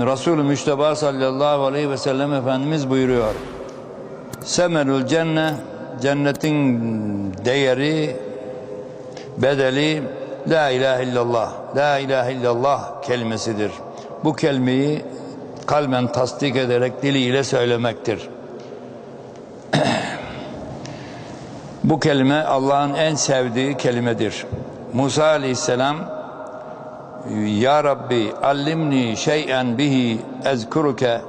Resulü Müşteba sallallahu aleyhi ve sellem Efendimiz buyuruyor. Semerül cenne cennetin değeri bedeli La ilahe illallah La ilahe illallah kelimesidir. Bu kelimeyi kalben tasdik ederek diliyle söylemektir. Bu kelime Allah'ın en sevdiği kelimedir. Musa aleyhisselam Ya Rabbi allimni şey'en bihi ezkuruke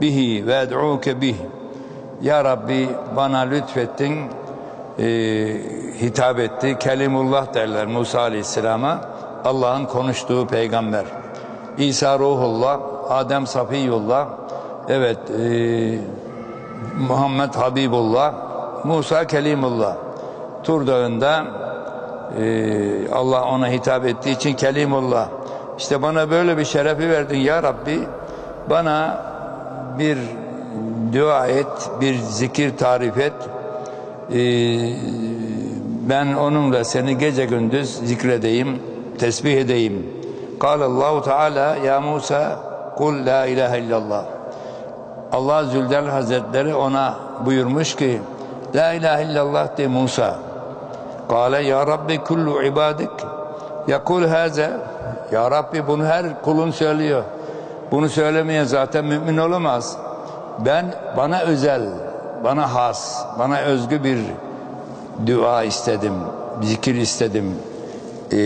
bihi ve ed'uke bih Ya Rabbi bana lütfettin e, hitap etti. Kelimullah derler Musa aleyhisselama. Allah'ın konuştuğu peygamber. İsa ruhullah, Adem safiyullah, evet e, Muhammed Habibullah, Musa Kelimullah. Tur Dağı'nda e, Allah ona hitap ettiği için Kelimullah. İşte bana böyle bir şerefi verdin ya Rabbi. Bana bir dua et, bir zikir tarif et. E, ben onunla seni gece gündüz zikredeyim, tesbih edeyim. Allahu Teala ya Musa kul la ilahe illallah. Allah Zülcelal Hazretleri ona buyurmuş ki La ilahe illallah de Musa. Kale ya Rabbi kullu ibadik yakul haza. Ya Rabbi bunu her kulun söylüyor. Bunu söylemeye zaten mümin olamaz. Ben bana özel, bana has, bana özgü bir dua istedim, zikir istedim e,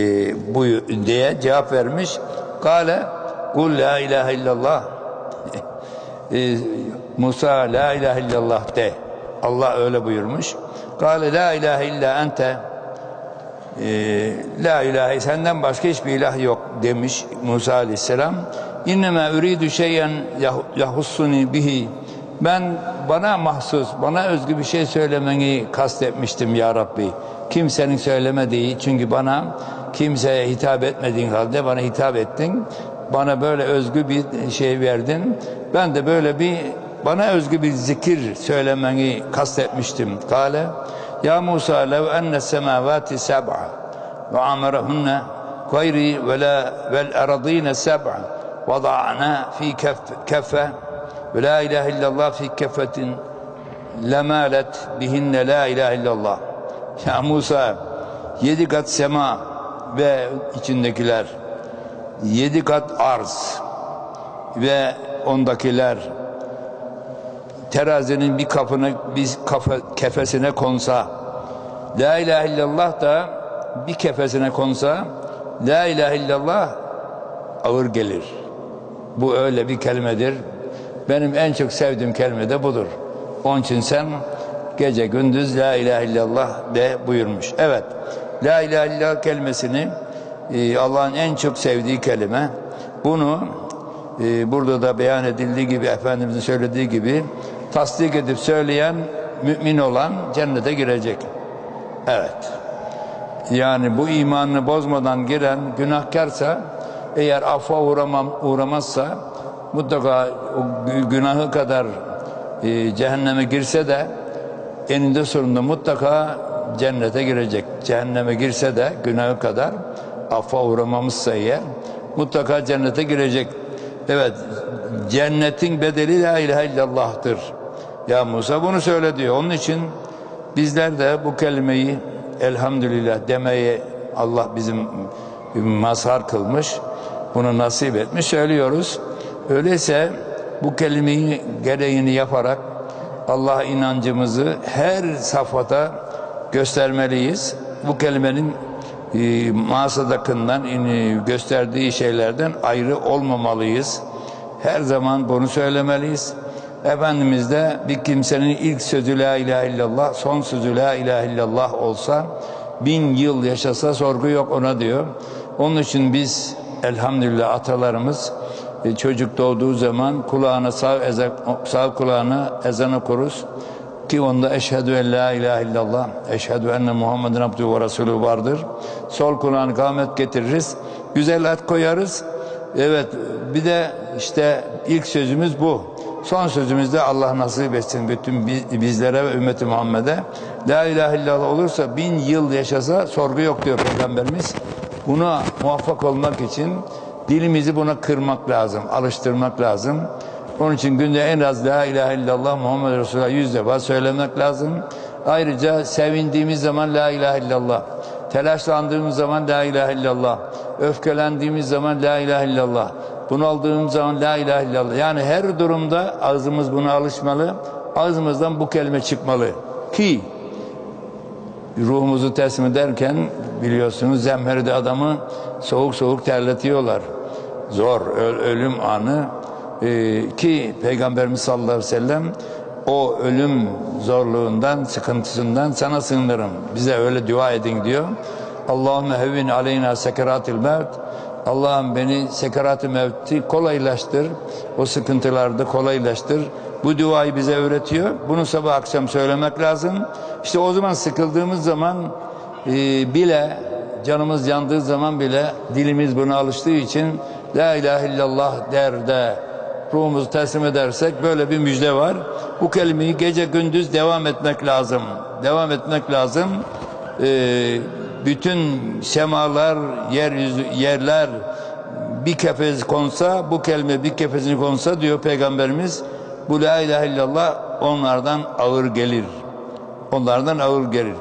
bu diye cevap vermiş. Kale kul la ilahe illallah. e, Musa la ilahe illallah de. Allah öyle buyurmuş. Kale la ilahe illa ente. E, la ilahe senden başka hiçbir ilah yok demiş Musa aleyhisselam. İnneme üridü şeyen yahussuni bihi. Ben bana mahsus, bana özgü bir şey söylemeni kastetmiştim ya Rabbi. Kimsenin söylemediği çünkü bana kimseye hitap etmediğin halde bana hitap ettin. Bana böyle özgü bir şey verdin. Ben de böyle bir bana özgü bir zikir söylemeni kastetmiştim. Kale Ya Musa lev enne semavati seb'a ve amerahunne gayri ve la vel eradine seb'a vada'na fi keffe ve la ilahe illallah fi keffetin lemalet bihinne la ilahe illallah. Ya Musa yedi kat sema ve içindekiler yedi kat arz ve ondakiler terazinin bir kapını bir kafe, kefesine konsa La ilahe illallah da bir kefesine konsa La ilahe illallah ağır gelir. Bu öyle bir kelimedir. Benim en çok sevdiğim kelime de budur. Onun için sen gece gündüz La ilahe illallah de buyurmuş. Evet. La ilahe illallah kelimesini e, Allah'ın en çok sevdiği kelime. Bunu e, burada da beyan edildiği gibi Efendimizin söylediği gibi tasdik edip söyleyen mümin olan cennete girecek. Evet. Yani bu imanını bozmadan giren günahkarsa eğer affa uğramam, uğramazsa mutlaka o günahı kadar e, cehenneme girse de eninde sonunda mutlaka cennete girecek. Cehenneme girse de günahı kadar affa uğramamışsa eğer mutlaka cennete girecek. Evet cennetin bedeli la ilahe illallah'tır. Ya Musa bunu söyle diyor. Onun için bizler de bu kelimeyi elhamdülillah demeye Allah bizim mazhar kılmış. Bunu nasip etmiş söylüyoruz. Öyleyse bu kelimeyi gereğini yaparak Allah inancımızı her safhada göstermeliyiz. Bu kelimenin e, masadakından e, gösterdiği şeylerden ayrı olmamalıyız. Her zaman bunu söylemeliyiz. Efendimiz de bir kimsenin ilk sözü la ilahe illallah, son sözü la ilahe illallah olsa bin yıl yaşasa sorgu yok ona diyor. Onun için biz elhamdülillah atalarımız e, çocuk doğduğu zaman kulağına sağ, ezan, sağ kulağına ezan okuruz ki onda eşhedü en la ilahe illallah eşhedü enne Muhammeden abdühü ve resulü vardır. Sol kulağını kâmet getiririz. Güzel at koyarız. Evet bir de işte ilk sözümüz bu. Son sözümüz de Allah nasip etsin bütün bizlere ve ümmeti Muhammed'e. La ilahe illallah olursa bin yıl yaşasa sorgu yok diyor Peygamberimiz. Buna muvaffak olmak için Dilimizi buna kırmak lazım, alıştırmak lazım. Onun için günde en az La ilahe illallah Muhammed Resulullah yüz defa söylemek lazım. Ayrıca sevindiğimiz zaman La ilahe illallah. Telaşlandığımız zaman La ilahe illallah. Öfkelendiğimiz zaman La ilahe illallah. Bunaldığımız zaman La ilahe illallah. Yani her durumda ağzımız buna alışmalı. Ağzımızdan bu kelime çıkmalı. Ki ruhumuzu teslim ederken biliyorsunuz zemheride adamı soğuk soğuk terletiyorlar. Zor ölüm anı Ee, ki Peygamberimiz sallallahu aleyhi ve sellem o ölüm zorluğundan, sıkıntısından sana sığınırım. Bize öyle dua edin diyor. Allahümme hevvin aleyna sekeratil mevt. Allah'ım beni sekerat-ı mevti kolaylaştır. O sıkıntılarda kolaylaştır. Bu duayı bize öğretiyor. Bunu sabah akşam söylemek lazım. İşte o zaman sıkıldığımız zaman e, bile canımız yandığı zaman bile dilimiz buna alıştığı için La ilahe illallah der de ruhumuzu teslim edersek böyle bir müjde var. Bu kelimeyi gece gündüz devam etmek lazım. Devam etmek lazım. Ee, bütün semalar, yeryüzü, yerler bir kefez konsa, bu kelime bir kefezini konsa diyor Peygamberimiz, bu la ilahe illallah onlardan ağır gelir. Onlardan ağır gelir.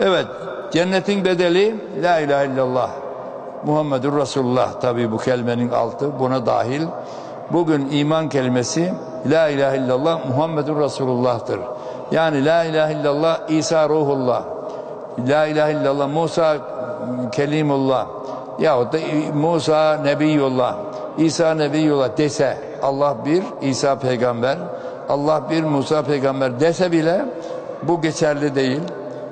Evet, cennetin bedeli la ilahe illallah. Muhammedur Resulullah tabi bu kelimenin altı buna dahil. Bugün iman kelimesi La ilahe illallah Muhammedur Resulullah'tır. Yani La ilahe illallah İsa ruhullah. La ilahe illallah Musa kelimullah. Yahut da Musa nebiyullah. İsa nebiyullah dese Allah bir, İsa peygamber. Allah bir, Musa peygamber dese bile bu geçerli değil.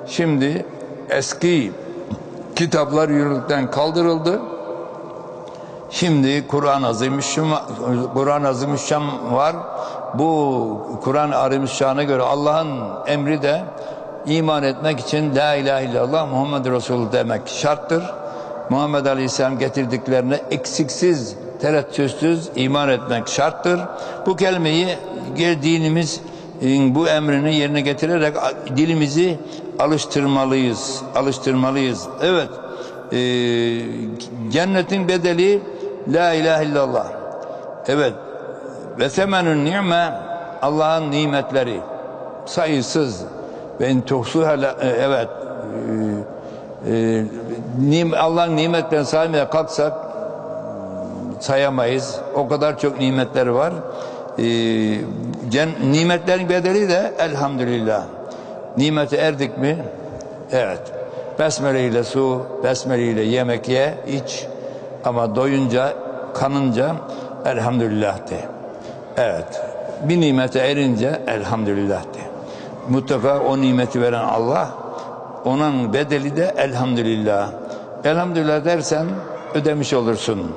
Şimdi eski kitaplar yürürlükten kaldırıldı. Şimdi Kur'an Azimüşşan Kur'an Azimüşşan var. Bu Kur'an Azimüşşan'a göre Allah'ın emri de iman etmek için La ilahe illallah Muhammed Resulullah demek şarttır. Muhammed Aleyhisselam getirdiklerine eksiksiz, tereddütsüz iman etmek şarttır. Bu kelimeyi dinimiz bu emrini yerine getirerek dilimizi alıştırmalıyız. Alıştırmalıyız. Evet. Ee, cennetin bedeli La ilahe illallah. Evet. Ve semenün ni'me Allah'ın nimetleri sayısız. Ve en tuhsuha la- e, evet. Ee, e, Allah'ın nimetlerini saymaya kalksak sayamayız. O kadar çok nimetleri var. Cen- nimetlerin bedeli de elhamdülillah. Nimete erdik mi? Evet. Besmele ile su, besmele ile yemek ye, iç. Ama doyunca, kanınca elhamdülillah de. Evet. Bir nimete erince elhamdülillah de. Mutlaka o nimeti veren Allah, onun bedeli de elhamdülillah. Elhamdülillah dersen ödemiş olursun.